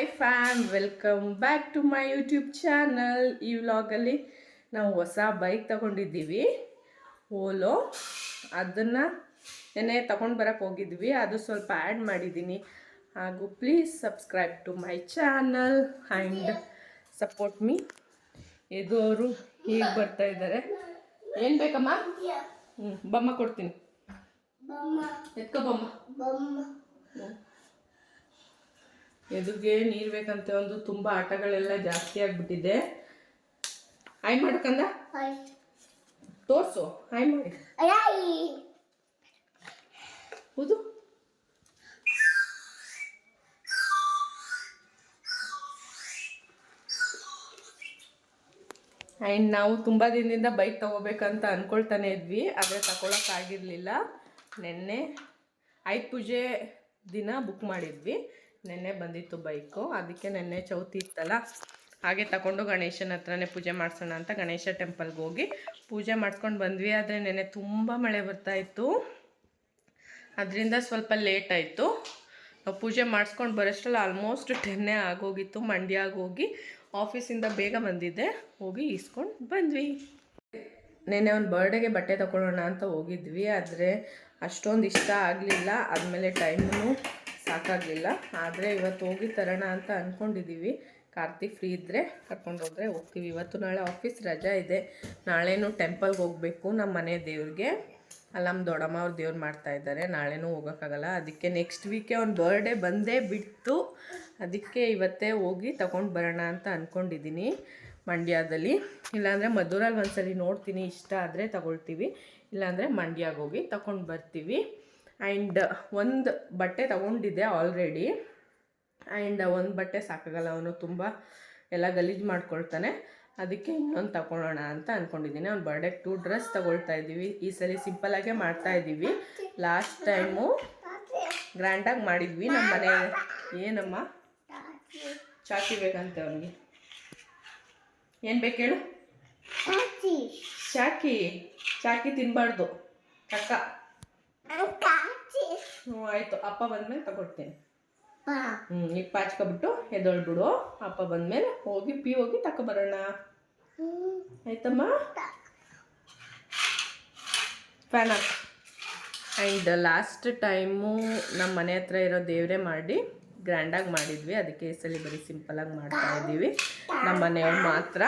Hi fam welcome back to my YouTube channel ಈ ವ್ಲಾಗಲ್ಲಿ ನಾವು ಹೊಸ ಬೈಕ್ ತಗೊಂಡಿದ್ದೀವಿ. ಓಲೋ ಅದನ್ನು ನೆನೆ ತಗೊಂಡು ಬರೋಕ್ಕೆ ಹೋಗಿದ್ವಿ. ಅದು ಸ್ವಲ್ಪ ಆ್ಯಡ್ ಮಾಡಿದ್ದೀನಿ. ಹಾಗೂ please subscribe to my channel and support me ಎದುವರು ಹೀಗೆ ಬರ್ತಾ ಇದ್ದಾರೆ. ಏನು ಬೇಕಮ್ಮ? ಹ್ಞೂ ಬಮ್ಮ ಕೊಡ್ತೀನಿ. ಎತ್ಕೋ ಬಮ್ಮ. ಎದುರಿಗೆ ನೀರು ಬೇಕಂತ ಒಂದು ತುಂಬ ಆಟಗಳೆಲ್ಲ ಜಾಸ್ತಿ ಆಗಿಬಿಟ್ಟಿದೆ. ಹಾಯ್ ಮಾಡ್ಕಂದ ತೋರ್ಸು. ಹಾಯ್ ಮಾಡಿ. ಹೌದು. ಆ್ಯಂಡ್ ನಾವು ತುಂಬ ದಿನದಿಂದ ಬೈಕ್ ತಗೋಬೇಕಂತ ಅಂದ್ಕೊಳ್ತಾನೆ ಇದ್ವಿ ಆದರೆ ತಗೊಳಕ್ಕಾಗಿರಲಿಲ್ಲ ನಿನ್ನೆ ಆಯುಧ ಪೂಜೆ ದಿನ ಬುಕ್ ಮಾಡಿದ್ವಿ. ನೆನ್ನೆ ಬಂದಿತ್ತು ಬೈಕು. ಅದಕ್ಕೆ ನೆನ್ನೆ ಚೌತಿ ಇತ್ತಲ್ಲ, ಹಾಗೆ ತಗೊಂಡು ಗಣೇಶನ ಹತ್ರನೇ ಪೂಜೆ ಮಾಡಿಸೋಣ ಅಂತ ಗಣೇಶ ಟೆಂಪಲ್ಗೆ ಹೋಗಿ ಪೂಜೆ ಮಾಡಿಸ್ಕೊಂಡು ಬಂದ್ವಿ. ಆದರೆ ನೆನ್ನೆ ತುಂಬ ಮಳೆ ಬರ್ತಾಯಿತ್ತು ಅದರಿಂದ ಸ್ವಲ್ಪ ಲೇಟ್ ಆಯಿತು. ನಾವು ಪೂಜೆ ಮಾಡಿಸ್ಕೊಂಡು ಬರೋಷ್ಟರಲ್ಲಿ ಆಲ್ಮೋಸ್ಟ್ ಟೆನ್ನೇ ಆಗೋಗಿತ್ತು. ಮಂಡ್ಯಾಗ ಹೋಗಿ ಆಫೀಸಿಂದ ಬೇಗ ಬಂದಿದ್ದೆ. ಹೋಗಿ ಈಸ್ಕೊಂಡು ಬಂದ್ವಿ. ನೆನ್ನೆ ಒಂದು ಬರ್ಡೇಗೆ ಬಟ್ಟೆ ತಗೊಳ್ಳೋಣ ಅಂತ ಹೋಗಿದ್ವಿ. ಆದರೆ ಅಷ್ಟೊಂದು ಇಷ್ಟ ಆಗಲಿಲ್ಲ. ಆದಮೇಲೆ ಟೈಮೂ ಸಾಕಾಗಲಿಲ್ಲ. ಆದರೆ ಇವತ್ತು ಹೋಗಿ ತರೋಣ ಅಂತ ಅಂದ್ಕೊಂಡಿದ್ದೀವಿ ಕಾರ್ತಿಕ್ ಫ್ರೀ ಇದ್ದರೆ ಕರ್ಕೊಂಡು ಹೋದರೆ ಹೋಗ್ತೀವಿ. ಇವತ್ತು ನಾಳೆ ಆಫೀಸ್ ರಜಾ ಇದೆ. ನಾಳೆನೂ ಟೆಂಪಲ್ಗೆ ಹೋಗಬೇಕು ನಮ್ಮ ಮನೆ ದೇವ್ರಿಗೆ. ಅಲ್ಲಿ ನಮ್ಮ ದೊಡ್ಡಮ್ಮ ಅವ್ರು ದೇವ್ರು ಮಾಡ್ತಾ ಇದ್ದಾರೆ ನಾಳೆನೂ ಹೋಗೋಕ್ಕಾಗಲ್ಲ. ಅದಕ್ಕೆ ನೆಕ್ಸ್ಟ್ ವೀಕೆ ಅವ್ನ ಬರ್ಡೇ ಬಂದೇ ಬಿಟ್ಟು ಅದಕ್ಕೆ ಇವತ್ತೇ ಹೋಗಿ ತಗೊಂಡು ಬರೋಣ ಅಂತ ಅಂದ್ಕೊಂಡಿದ್ದೀನಿ ಮಂಡ್ಯದಲ್ಲಿ. ಇಲ್ಲಾಂದರೆ ಮಧುರಲ್ಲಿ ಒಂದ್ಸಲಿ ನೋಡ್ತೀನಿ. ಇಷ್ಟ ಆದರೆ ತಗೊಳ್ತೀವಿ. ಇಲ್ಲಾಂದರೆ ಮಂಡ್ಯಾಗ ಹೋಗಿ ತಗೊಂಡು ಬರ್ತೀವಿ. ಆ್ಯಂಡ್ ಒಂದು ಬಟ್ಟೆ ತಗೊಂಡಿದ್ದೆ ಆಲ್ರೆಡಿ ಆ್ಯಂಡ್ ಒಂದು ಬಟ್ಟೆ ಸಾಕಾಗಲ್ಲ ಅವನು ತುಂಬ ಎಲ್ಲ ಗಲೀಜು ಮಾಡ್ಕೊಳ್ತಾನೆ. ಅದಕ್ಕೆ ಇನ್ನೊಂದು ತಗೊಳ್ಳೋಣ ಅಂತ ಅಂದ್ಕೊಂಡಿದ್ದೀನಿ ಅವ್ನು ಬರ್ಡೇಗೆ ಟೂ ಡ್ರೆಸ್ ತಗೊಳ್ತಾ ಇದ್ದೀವಿ. ಈ ಸಲ ಸಿಂಪಲಾಗೇ ಮಾಡ್ತಾ ಇದ್ದೀವಿ. ಲಾಸ್ಟ್ ಟೈಮು ಗ್ರ್ಯಾಂಡಾಗಿ ಮಾಡಿದ್ವಿ. ನಮ್ಮ ಮನೆ ಏನಮ್ಮ? ಚಾಕಿ ಬೇಕಂತ ಅವನಿಗೆ. ಏನು ಬೇಕು ಹೇಳು? ಚಾಕಿ. ಚಾಕಿ. ತಿನ್ನಬಾರ್ದು ಕಕ್ಕ ಹ್ಞೂ ಆಯಿತು. ಅಪ್ಪ ಬಂದಮೇಲೆ ತಗೊಳ್ತೀನಿ. ಹ್ಞೂ ಈಗ ಪಾಚ್ಕೊಬಿಟ್ಟು ಎದೊಳ್ಬಿಡು. ಅಪ್ಪ ಬಂದಮೇಲೆ ಹೋಗಿ ಪಿ ಹೋಗಿ ತಗೊಬರೋಣ ಆಯ್ತಮ್ಮ? ಫ್ಯಾನ್ ಆ್ಯಂಡ್ ಲಾಸ್ಟ್ ಟೈಮು ನಮ್ಮ ಮನೆ ಹತ್ರ ಇರೋ ದೇವರೇ ಮಾಡಿ ಗ್ರ್ಯಾಂಡಾಗಿ ಮಾಡಿದ್ವಿ. ಅದಕ್ಕೆ ಈ ಸಲ ಬರೀ ಸಿಂಪಲಾಗಿ ಮಾಡ್ತಾ ಇದ್ದೀವಿ ನಮ್ಮ ಮನೆಯವ್ರು ಮಾತ್ರ.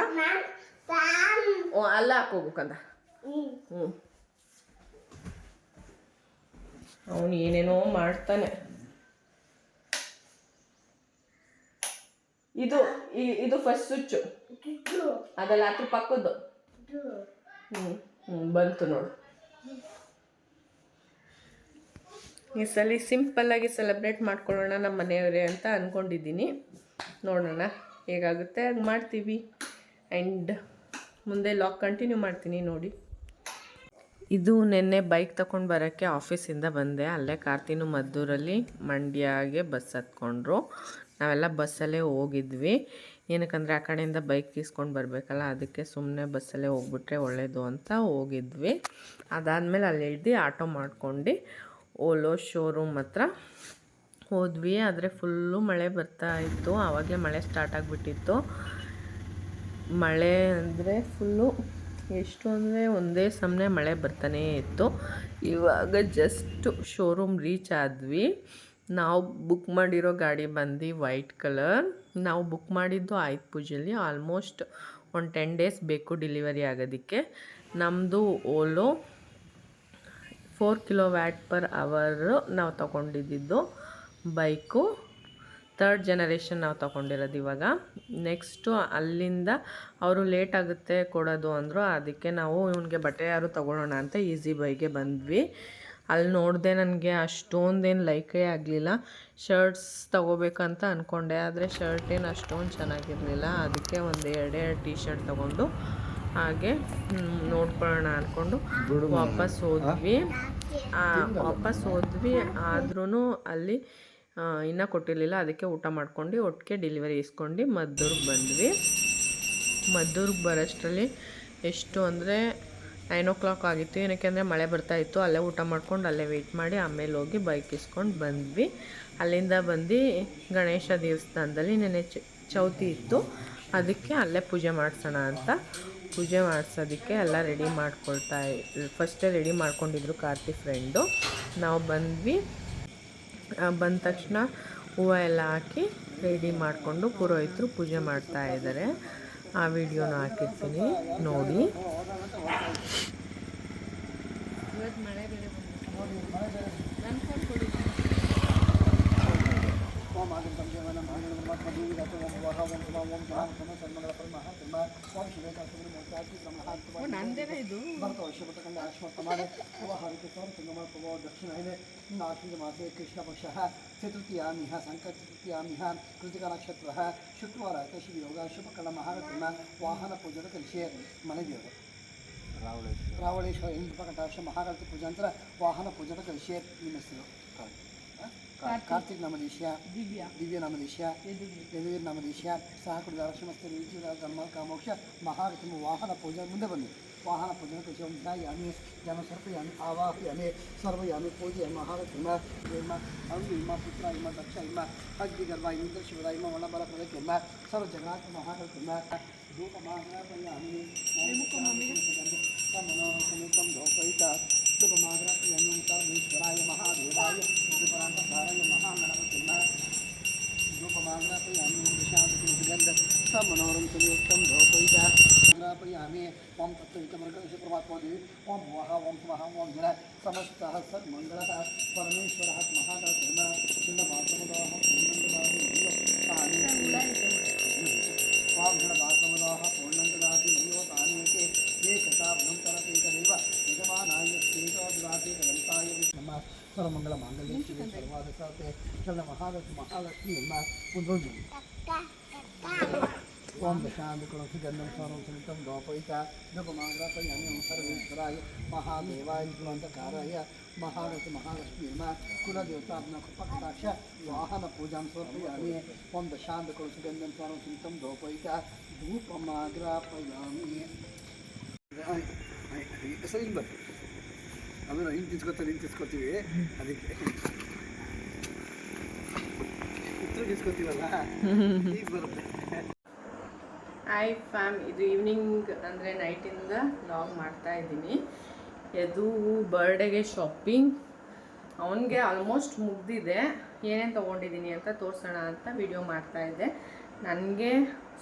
ಅಲ್ಲ ಹಾಕೋಬೇಕಂದ ಹ್ಞೂ ಅವನು ಏನೇನೋ ಮಾಡ್ತಾನೆ. ಇದು ಇದು ಫಸ್ಟ್ ಸ್ವಿಚ್ಚು ಅದಲ್ಲ ಅದ್ರ ಪಕ್ಕದ್ದು. ಹ್ಮ್ ಹ್ಞೂ ಬಂತು ನೋಡು. ಈ ಸಲ ಸಿಂಪಲ್ಲಾಗಿ ಸೆಲೆಬ್ರೇಟ್ ಮಾಡ್ಕೊಳ್ಳೋಣ ನಮ್ಮ ಮನೆಯವರೇ ಅಂತ ಅಂದ್ಕೊಂಡಿದ್ದೀನಿ ನೋಡೋಣ ಹೇಗಾಗುತ್ತೆ. ಹಾಗೆ ಮಾಡ್ತೀವಿ. ಆ್ಯಂಡ್ ಮುಂದೆ ಲಾಕ್ ಕಂಟಿನ್ಯೂ ಮಾಡ್ತೀನಿ ನೋಡಿ. ಇದು ನಿನ್ನೆ ಬೈಕ್ ತಗೊಂಡು ಬರೋಕ್ಕೆ ಆಫೀಸಿಂದ ಬಂದೆ. ಅಲ್ಲೇ ಕಾರ್ತಿನು ಮದ್ದೂರಲ್ಲಿ ಮಂಡ್ಯಗೆ ಬಸ್ ಹತ್ಕೊಂಡ್ರು. ನಾವೆಲ್ಲ ಬಸ್ಸಲ್ಲೇ ಹೋಗಿದ್ವಿ. ಏನಕ್ಕಂದರೆ ಆ ಕಡೆಯಿಂದ ಬೈಕ್ ಇಸ್ಕೊಂಡು ಬರಬೇಕಲ್ಲ, ಅದಕ್ಕೆ ಸುಮ್ಮನೆ ಬಸ್ಸಲ್ಲೇ ಹೋಗ್ಬಿಟ್ರೆ ಒಳ್ಳೆಯದು ಅಂತ ಹೋಗಿದ್ವಿ. ಅದಾದಮೇಲೆ ಅಲ್ಲಿ ಇಳ್ದು ಆಟೋ ಮಾಡ್ಕೊಂಡು ಓಲೋ ಶೋರೂಮ್ ಹತ್ರ ಹೋದ್ವಿ. ಆದರೆ ಫುಲ್ಲು ಮಳೆ ಬರ್ತಾ ಇತ್ತು. ಆವಾಗಲೇ ಮಳೆ ಸ್ಟಾರ್ಟ್ ಆಗಿಬಿಟ್ಟಿತ್ತು. ಮಳೆ ಅಂದರೆ ಫುಲ್ಲು ಎಷ್ಟು ಅಂದರೆ ಒಂದೇ ಸಮನೆ ಮಳೆ ಬರ್ತಾನೇ ಇತ್ತು. ಇವಾಗ ಜಸ್ಟ್ ಶೋರೂಮ್ ರೀಚ್ ಆದ್ವಿ. ನಾವು ಬುಕ್ ಮಾಡಿರೋ ಗಾಡಿ ಬಂದು ವೈಟ್ ಕಲರ್ ನಾವು ಬುಕ್ ಮಾಡಿದ್ದು ಆಯ್ತು ಪೂಜೆಯಲ್ಲಿ ಆಲ್ಮೋಸ್ಟ್ ಒಂದು ಟೆನ್ ಡೇಸ್ ಬೇಕು ಡೆಲಿವರಿ ಆಗೋದಕ್ಕೆ. ನಮ್ಮದು Ola four kilowatt per hour ನಾವು ತಗೊಂಡಿದ್ದು ಬೈಕು ತರ್ಡ್ ಜನರೇಷನ್ ನಾವು ತೊಗೊಂಡಿರೋದು ಇವಾಗ. ನೆಕ್ಸ್ಟು ಅಲ್ಲಿಂದ ಅವರು ಲೇಟ್ ಆಗುತ್ತೆ ಕೊಡೋದು ಅಂದರು ಅದಕ್ಕೆ ನಾವು ಇವನಿಗೆ ಬಟ್ಟೆ ಯಾರು ತೊಗೊಳ್ಳೋಣ ಅಂತ ಈಸಿ ಬೈಗೆ ಬಂದ್ವಿ. ಅಲ್ಲಿ ನೋಡಿದೆ ನನಗೆ ಅಷ್ಟೊಂದೇನು ಲೈಕೇ ಆಗಲಿಲ್ಲ. ಶರ್ಟ್ಸ್ ತೊಗೋಬೇಕಂತ ಅಂದ್ಕೊಂಡೆ ಆದರೆ ಶರ್ಟ್ ಏನು ಅಷ್ಟೊಂದು ಚೆನ್ನಾಗಿರಲಿಲ್ಲ. ಅದಕ್ಕೆ ಒಂದು ಎರಡೆರಡು ಟೀ ಶರ್ಟ್ ತೊಗೊಂಡು ಹಾಗೆ ನೋಡ್ಕೊಳ್ಳೋಣ ಅಂದ್ಕೊಂಡು ವಾಪಸ್ ಹೋದ್ವಿ. ವಾಪಸ್ ಹೋದ್ವಿ. ಆದ್ರೂ ಅಲ್ಲಿ ಇನ್ನೂ ಕೊಟ್ಟಿರಲಿಲ್ಲ. ಅದಕ್ಕೆ ಊಟ ಮಾಡ್ಕೊಂಡು ಒಟ್ಟಿಗೆ ಡೆಲಿವರಿ ಇಸ್ಕೊಂಡು ಮದ್ದೂರ್ಗೆ ಬಂದ್ವಿ. ಮದ್ದೂರ್ಗೆ ಬರೋಷ್ಟರಲ್ಲಿ ಎಷ್ಟು ಅಂದರೆ ನೈನ್ ಓ ಕ್ಲಾಕ್ ಆಗಿತ್ತು. ಏನಕ್ಕೆ ಅಂದರೆ ಮಳೆ ಬರ್ತಾಯಿತ್ತು ಅಲ್ಲೇ ಊಟ ಮಾಡ್ಕೊಂಡು ಅಲ್ಲೇ ವೆಯ್ಟ್ ಮಾಡಿ ಆಮೇಲೆ ಹೋಗಿ ಬೈಕ್ ಇಸ್ಕೊಂಡು ಬಂದ್ವಿ. ಅಲ್ಲಿಂದ ಬಂದು ಗಣೇಶ ದೇವಸ್ಥಾನದಲ್ಲಿ ನೆನೆ ಚೌತಿ ಇತ್ತು. ಅದಕ್ಕೆ ಅಲ್ಲೇ ಪೂಜೆ ಮಾಡಿಸೋಣ ಅಂತ. ಪೂಜೆ ಮಾಡಿಸೋದಕ್ಕೆ ಎಲ್ಲ ರೆಡಿ ಮಾಡ್ಕೊಳ್ತಾ ಫಸ್ಟೇ ರೆಡಿ ಮಾಡ್ಕೊಂಡಿದ್ರು ಕಾರ್ತಿ ಫ್ರೆಂಡು ನಾವು ಬಂದ್ವಿ. ಬಂದ ತಕ್ಷಣ ಹೂವು ಎಲ್ಲ ಹಾಕಿ ರೆಡಿ ಮಾಡಿಕೊಂಡು ಪುರೋಹಿತರು ಪೂಜೆ ಮಾಡ್ತಾ ಇದ್ದಾರೆ ಆ ವಿಡಿಯೋನ ಹಾಕಿರ್ತೀನಿ ನೋಡಿ ನಂದೇನೆ ಇದು? ಭರತ ವಶ್ಯಪತಕಂಡ ಅಶ್ವತ್ಥಮಾನೆ ಅವಹಾರಿತ ಸೋಮ ಸಂಗಮ ಪ್ರಭೋ ದಕ್ಷಿಣೈನೆ ನಾಶ್ವಿನ ಮಾಸೆ ಕೃಷ್ಣ ಪಕ್ಷಃ ಚತುರ್ಥಿಯಾಮಿಹ ಸಂಕಟ ಚತುರ್ಥಿಯಾಮಿಹ ಕೃತಿಕ ನಕ್ಷತ್ರ ಶುಕ್ರವಾರ ಕಶಿ ಯೋಗ ಶುಭಕರ್ಣ ಮಹಾರತ್ನ ವಾಹನ ಪೂಜನ ಕಲಿಸೆ ಮನೆ ರಾವಳೇಶ್ವರ. ರಾವಳೇಶ್ವರ ಇಂದ್ರ ಕಟಾಕ್ಷ ಮಹಾರತಿ ಪೂಜಾಂತರ ವಾಹನ ಪೂಜನ ಕಲಿಸೆ ನಿಮ್ಮ ಹೆಸರು? ಕಾರ್ತಿಕ್ ನಾಮದೇಶ ದಿವ್ಯಾ ದಿವ್ಯ ನಾಮದೇಶ ಯದುವೀರ್ ನಾಮದೇಶ ಸಹ ಕುಡಿದ ಲಕ್ಷ್ಮಸ್ತ ಧರ್ಮ ಕಾಮೋಕ್ಷ ಮಹಾಗತಮ ವಾಹನ ಪೂಜೆ ಮುಂದೆ ಬನ್ನಿ ವಾಹನ ಪೂಜೆ ಕೃಷಿ ಧ್ಯಾಯಾಮಿ ಜನ ಸರ್ಪಯಾಮಿ ಆವಾಹಯಾಮಿ ಸರ್ವಯಾಮಿ ಪೂಜೆ ಮಹಾಗತಮ ಇಮ ಅವು ಇಮ ಪುತ್ರ ಇಮ ದಕ್ಷ ಇಮ ಅಗ್ನಿ ಗರ್ಭ ಇಂದ್ರ ಶಿವರ ಇಮ ಒಣಬಲ ಪ್ರದಕ್ಕೆ ಇಮ ಸರ್ವ ಜಗನ್ನಾಥ ಮಹಾಗತಮ ಧೂಪ ಮಹಾಗಣಪಯಾಮಿ ಮನೋಸಮೇತಂ उत्तम मनोरम उत्तम झोपयिता चंद्रापरी आम्ही ओम तत्वितमर्गश परमात्मा देवी। ओम वः ओम स्वः ओम जन समस्तः सन्मङ्गलतः परमेश्वरः महातः धर्मः। चिन्नमासमुदाः पूर्णङ्गदाः पूर्णङ्गदाति नैवतानीयते ये कथाभ्यं तरति महालक्ष्मी नमः। पुनर्जन्म ओम दशांकुलं सुगन्धं सर्वं समितं द्वापयिता जपमाग्रापयामि ओं सर्वेश्वराय महादेवाय कुलन्तकाराय महालक्ष्मी महालक्ष्मी नमः कुलदेवताभ्यः कृपकटाक्ष वाहनपूजां समर्पयामि ओं दशांकुलं सुगन्धं सर्वं समितं द्वापयिता धूपमाग्रापयामि ಸರಿ ಹಿಂಗೆ ಬರ್ತೀವಿ ಆಮೇಲೆ ಹಿಂಗೆ ತಿಸ್ಕೊತಾರೆ ಹಿಂಗೆ ತಿಸ್ಕೊತೀವಿ ಅದಕ್ಕೆ ಉತ್ತರ ತಿಸ್ಕೊತೀವಲ್ಲ ಈಗ ಬರುತ್ತೆ ಹಾಯ್ ಫ್ಯಾಮ್ ಇದು ಈವ್ನಿಂಗ್ ಅಂದರೆ ನೈಟಿಂದ ಲಾಗ್ ಮಾಡ್ತಾ ಇದ್ದೀನಿ. ಎದು ಬರ್ಡೇಗೆ ಶಾಪಿಂಗ್ ಅವನಿಗೆ ಆಲ್ಮೋಸ್ಟ್ ಮುಗ್ದಿದೆ. ಏನೇನು ತೊಗೊಂಡಿದ್ದೀನಿ ಅಂತ ತೋರಿಸೋಣ ಅಂತ ವಿಡಿಯೋ ಮಾಡ್ತಾ ಇದ್ದೆ. ನನಗೆ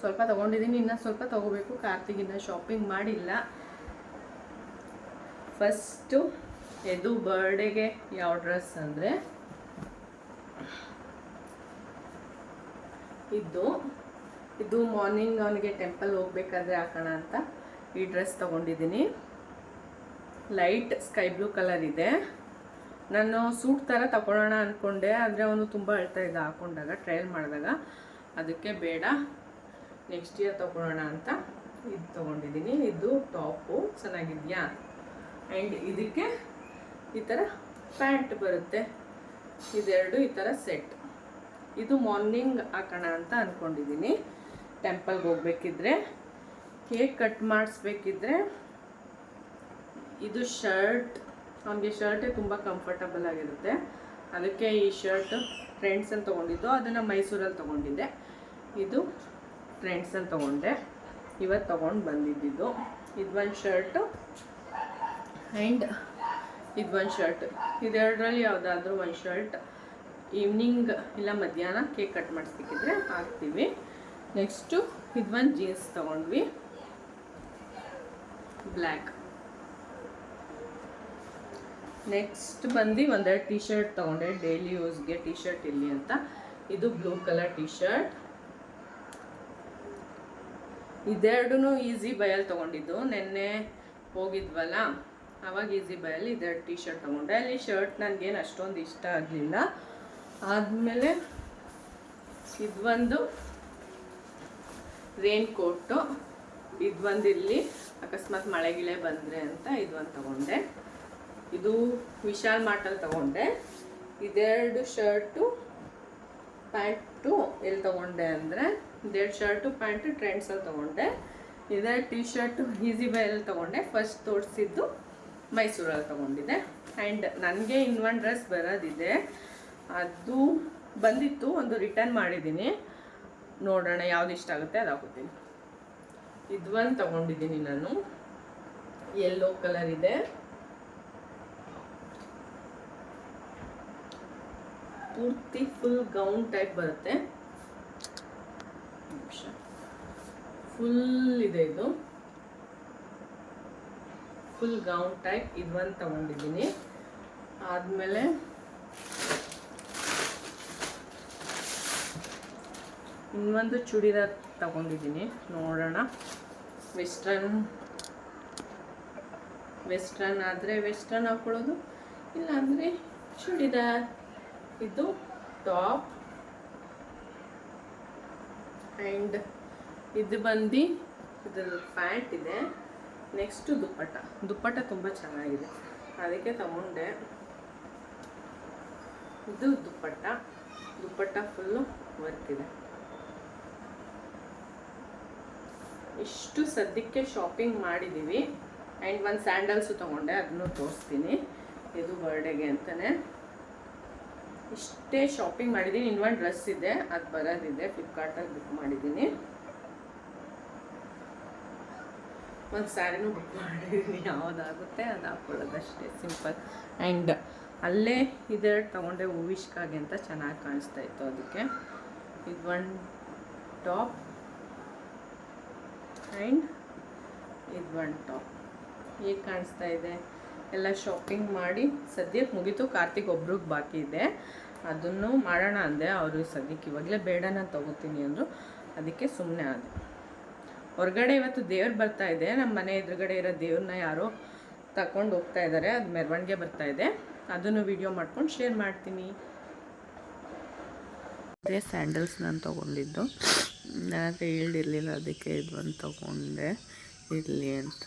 ಸ್ವಲ್ಪ ತೊಗೊಂಡಿದ್ದೀನಿ ಇನ್ನೂ ಸ್ವಲ್ಪ ತೊಗೋಬೇಕು. ಕಾರ್ತಿಗಿನ್ನ ಶಾಪಿಂಗ್ ಮಾಡಿಲ್ಲ. ಫಸ್ಟು ಎದು ಬರ್ಡೇಗೆ ಯಾವ ಡ್ರೆಸ್ ಅಂದರೆ, ಇದು. ಇದು ಮಾರ್ನಿಂಗ್ ಅವನಿಗೆ ಟೆಂಪಲ್ ಹೋಗ್ಬೇಕಾದ್ರೆ ಹಾಕೋಣ ಅಂತ ಈ ಡ್ರೆಸ್ ತಗೊಂಡಿದ್ದೀನಿ. ಲೈಟ್ ಸ್ಕೈ ಬ್ಲೂ ಕಲರ್ ಇದೆ. ನಾನು ಸೂಟ್ ಥರ ತಗೊಳ್ಳೋಣ ಅಂದ್ಕೊಂಡೆ ಆದರೆ ಅವನು ತುಂಬ ಅಳ್ತಾ ಇದ್ದ ಹಾಕೊಂಡಾಗ ಟ್ರಯಲ್ ಮಾಡಿದಾಗ. ಅದಕ್ಕೆ ಬೇಡ ನೆಕ್ಸ್ಟ್ ಇಯರ್ ತೊಗೊಳ್ಳೋಣ ಅಂತ ಇದು ತೊಗೊಂಡಿದ್ದೀನಿ. ಇದು ಟಾಪು ಚೆನ್ನಾಗಿದೆಯಾ? ಆ್ಯಂಡ್ ಇದಕ್ಕೆ ಈ ಥರ ಪ್ಯಾಂಟ್ ಬರುತ್ತೆ. ಇದೆರಡು ಈ ಥರ ಸೆಟ್ ಇದು ಮಾರ್ನಿಂಗ್ ಹಾಕೋಣ ಅಂತ ಅಂದ್ಕೊಂಡಿದ್ದೀನಿ ಟೆಂಪಲ್ಗೆ ಹೋಗ್ಬೇಕಿದ್ರೆ ಕೇಕ್ ಕಟ್ ಮಾಡಿಸ್ಬೇಕಿದ್ರೆ ಇದು ಶರ್ಟ್ ಅವನಿಗೆ ಶರ್ಟೇ ತುಂಬ ಕಂಫರ್ಟಬಲ್ ಆಗಿರುತ್ತೆ. ಅದಕ್ಕೆ ಈ ಶರ್ಟ್ ಟ್ರೆಂಡ್ಸಲ್ಲಿ ತೊಗೊಂಡಿದ್ದು, ಅದನ್ನು ಮೈಸೂರಲ್ಲಿ ತೊಗೊಂಡಿದ್ದೆ. ಇದು ಟ್ರೆಂಡ್ಸಲ್ಲಿ ತೊಗೊಂಡೆ. ಇವತ್ತು ತೊಗೊಂಡು ಬಂದಿದ್ದಿದ್ದು. ಇದು ಒಂದು ಶರ್ಟು ಆ್ಯಂಡ್ ಇದು ಒಂದು ಶರ್ಟ್. ಇದೆರಡರಲ್ಲಿ ಯಾವುದಾದ್ರೂ ಒಂದು ಶರ್ಟ್ ಈವ್ನಿಂಗ್ ಇಲ್ಲ ಮಧ್ಯಾಹ್ನ ಕೇಕ್ ಕಟ್ ಮಾಡಿಸ್ಬೇಕಿದ್ರೆ ಹಾಕ್ತೀವಿ. ನೆಕ್ಸ್ಟು ಇದು ಒಂದು ಜೀನ್ಸ್ ತೊಗೊಂಡ್ವಿ. ಬ್ಲ್ಯಾಕ್ ನೆಕ್ಸ್ಟ್ ಬಂದು ಒಂದೆರಡು ಟಿ ಶರ್ಟ್ ತೊಗೊಂಡೆ. ಡೈಲಿ ಯೂಸ್ಗೆ ಟಿ ಶರ್ಟ್ ಇಲ್ಲಿ ಅಂತ. ಇದು ಬ್ಲೂ ಕಲರ್ ಟಿ ಶರ್ಟ್ ಇದೆರಡೂ ಈಸಿ ಬೈಯಲ್ಲಿ ತೊಗೊಂಡಿದ್ದು. ನಿನ್ನೆ ಹೋಗಿದ್ವಲ್ಲ ಆವಾಗ ಈಸಿ ಬೈಯಲ್ಲಿ ಇದೆರಡು ಟಿ ಶರ್ಟ್ ತೊಗೊಂಡೆ. ಅಲ್ಲಿ ಶರ್ಟ್ ನನಗೇನು ಅಷ್ಟೊಂದು ಇಷ್ಟ ಆಗಲಿಲ್ಲ. ಆದಮೇಲೆ ಇದೊಂದು ರೇನ್ ಕೋಟು ಇದು ಬಂದಿರಲಿ ಅಕಸ್ಮಾತ್ ಮಳೆ ಗಿಳೆ ಬಂದರೆ ಅಂತ ಇದು ಒಂದು ತಗೊಂಡೆ. ಇದು ವಿಶಾಲ್ ಮಾರ್ಟಲ್ಲಿ ತಗೊಂಡೆ. ಇದೆರಡು ಶರ್ಟು ಪ್ಯಾಂಟು ಎಲ್ಲಿ ತೊಗೊಂಡೆ ಅಂದರೆ, ಇದೆರಡು ಶರ್ಟು ಪ್ಯಾಂಟು ಟ್ರೆಂಡ್ಸಲ್ಲಿ ತೊಗೊಂಡೆ. ಇದೇ ಟಿ ಶರ್ಟು ಈಸಿ ಬೈಯಲ್ಲಿ ತೊಗೊಂಡೆ. ಫಸ್ಟ್ ತೋರಿಸಿದ್ದು ಮೈಸೂರಲ್ಲಿ ತೊಗೊಂಡಿದ್ದೆ. ಆ್ಯಂಡ್ ನನಗೆ ಇನ್ ಒನ್ ಡ್ರೆಸ್ ಬರೋದಿದೆ. ಅದು ಬಂದಿತ್ತು, ಒಂದು ರಿಟರ್ನ್ ಮಾಡಿದ್ದೀನಿ. ನೋಡೋಣ ಯಾವ್ದು ಇಷ್ಟ ಆಗುತ್ತೆ ಅದು ಹಾಕೋತೀನಿ ಇದು ಒಂದು ತಗೊಂಡಿದ್ದೀನಿ ನಾನು. ಯೆಲ್ಲೋ ಕಲರ್ ಇದೆ. ಪೂರ್ತಿ ಫುಲ್ ಗೌನ್ ಟೈಪ್ ಬರುತ್ತೆ. ಫುಲ್ ಇದೆ ಇದು. ಫುಲ್ ಗೌನ್ ಟೈಪ್ ಇದು ಒಂದು ತಗೊಂಡಿದ್ದೀನಿ. ಆದಮೇಲೆ ಇನ್ನೊಂದು ಚೂಡಿದಾರ್ ತಗೊಂಡಿದ್ದೀನಿ. ನೋಡೋಣ. ವೆಸ್ಟರ್ನ್ ವೆಸ್ಟ್ರನ್ ಆದರೆ ವೆಸ್ಟರ್ನ್ ಹಾಕೊಳ್ಳೋದು, ಇಲ್ಲಾಂದರೆ ಚೂಡಿದಾರ್. ಇದು ಟಾಪ್. ಆ್ಯಂಡ್ ಇದು ಬಂದು ಇದ್ರ ಪ್ಯಾಂಟ್ ಇದೆ. ನೆಕ್ಸ್ಟು ದುಪ್ಪಟ್ಟ. ದುಪ್ಪಟ್ಟ ತುಂಬ ಚೆನ್ನಾಗಿದೆ. ಅದಕ್ಕೆ ತಗೊಂಡೆ. ಇದು ದುಪ್ಪಟ್ಟ. ದುಪ್ಪಟ್ಟ ಫುಲ್ಲು ವರ್ಕ್ ಇದೆ. ಇಷ್ಟು ಸದ್ಯಕ್ಕೆ ಶಾಪಿಂಗ್ ಮಾಡಿದ್ದೀವಿ ಆ್ಯಂಡ್ ಒಂದು ಸ್ಯಾಂಡಲ್ಸು ತೊಗೊಂಡೆ ಅದನ್ನು ತೋರಿಸ್ತೀನಿ. ಇದು ಬರ್ಡೇಗೆ ಅಂತಲೇ ಇಷ್ಟೇ ಶಾಪಿಂಗ್ ಮಾಡಿದ್ದೀನಿ ಇನ್ನೊಂದು ಡ್ರೆಸ್ ಇದೆ, ಅದು ಬರೋದಿದೆ. ಫ್ಲಿಪ್ಕಾರ್ಟಲ್ಲಿ ಬುಕ್ ಮಾಡಿದ್ದೀನಿ ಒಂದು ಸ್ಯಾರಿನೂ ಬುಕ್ ಮಾಡಿದ್ದೀನಿ ಯಾವುದಾಗುತ್ತೆ, ಅದು ಹಾಕ್ಕೊಳ್ಳೋದಷ್ಟೇ ಸಿಂಪಲ್ ಆ್ಯಂಡ್ ಅಲ್ಲೇ ಇದೆ, ತೊಗೊಂಡೆ ಹೂವಿಷ್ಕಾಗೆ ಅಂತ ಚೆನ್ನಾಗಿ ಕಾಣಿಸ್ತಾ ಇತ್ತು ಅದಕ್ಕೆ. ಇದು ಒಂದು ಟಾಪ್ ಆ್ಯಂಡ್ ಇದು ಟಾಪ್ ಹೇಗೆ ಕಾಣಿಸ್ತಾ ಇದೆ? ಎಲ್ಲ ಶಾಪಿಂಗ್ ಮಾಡಿ ಸದ್ಯಕ್ಕೆ ಮುಗೀತು, ಕಾರ್ತಿಕ್ ಒಬ್ರಿಗೆ ಬಾಕಿ ಇದೆ. ಅದನ್ನು ಮಾಡೋಣ ಅಂದೆ. ಅವರು ಸದ್ಯಕ್ಕೆ ಇವಾಗಲೇ ಬೇಡ ನಾನು ತೊಗೋತೀನಿ ಅಂದರು. ಅದಕ್ಕೆ ಸುಮ್ಮನೆ ಆದೆ. ಹೊರಗಡೆ ಇವತ್ತು ದೇವ್ರು ಬರ್ತಾ ಇದೆ. ನಮ್ಮ ಮನೆ ಎದುರುಗಡೆ ಇರೋ ದೇವ್ರನ್ನ ಯಾರೋ ತಗೊಂಡು ಹೋಗ್ತಾ ಇದ್ದಾರೆ ಅದು ಮೆರವಣಿಗೆ ಬರ್ತಾ ಇದೆ. ಅದನ್ನು ವಿಡಿಯೋ ಮಾಡ್ಕೊಂಡು ಶೇರ್ ಮಾಡ್ತೀನಿ. ಅದೇ ಸ್ಯಾಂಡಲ್ಸ್ ನಾನು ತೊಗೊಂಡಿದ್ದು. ನನಗೆ ಹೇಳಿರಲಿಲ್ಲ ಅದಕ್ಕೆ ಇದು ಬಂದು ತಗೊಂಡೆ. ಇರಲಿ ಅಂತ.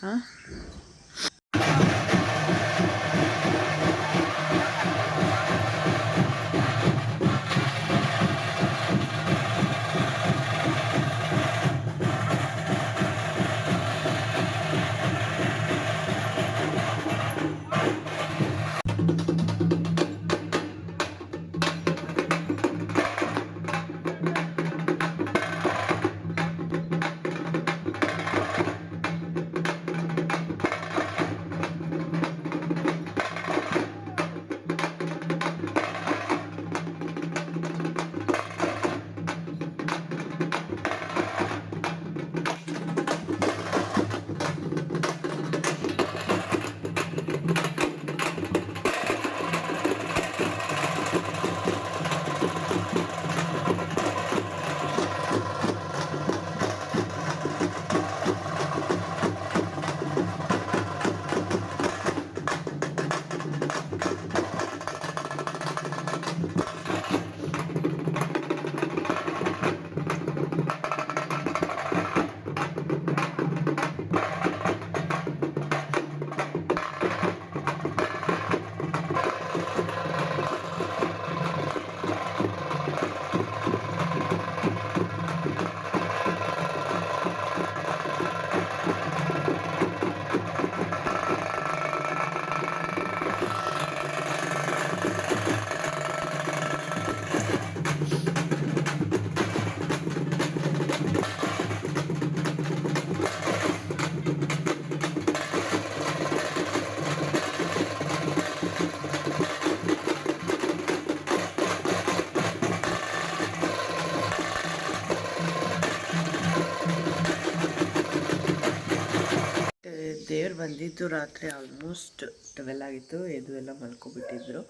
ದೇವ್ರು ಬಂದಿದ್ದು ರಾತ್ರಿ ಆಲ್ಮೋಸ್ಟ್ ಟ್ವೆಲ್ ಆಗಿತ್ತು ಎದು ಎಲ್ಲ ಮಲ್ಕೊಬಿಟ್ಟಿದ್ರು.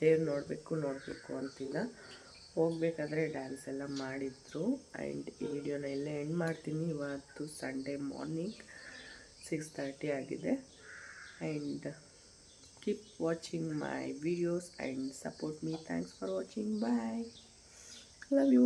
ದೇವ್ರು ನೋಡಬೇಕು ನೋಡಬೇಕು ಅಂತಿಲ್ಲ. ಹೋಗ್ಬೇಕಾದ್ರೆ ಡ್ಯಾನ್ಸ್ ಎಲ್ಲ ಮಾಡಿದ್ರು. ಆ್ಯಂಡ್ ಈ ವಿಡಿಯೋನ ಎಲ್ಲ ಎಂಡ್ ಮಾಡ್ತೀನಿ. ಇವತ್ತು ಸಂಡೇ ಮಾರ್ನಿಂಗ್ ಸಿಕ್ಸ್ ತರ್ಟಿ ಆಗಿದೆ. And keep watching my videos and support me thanks for watching bye love you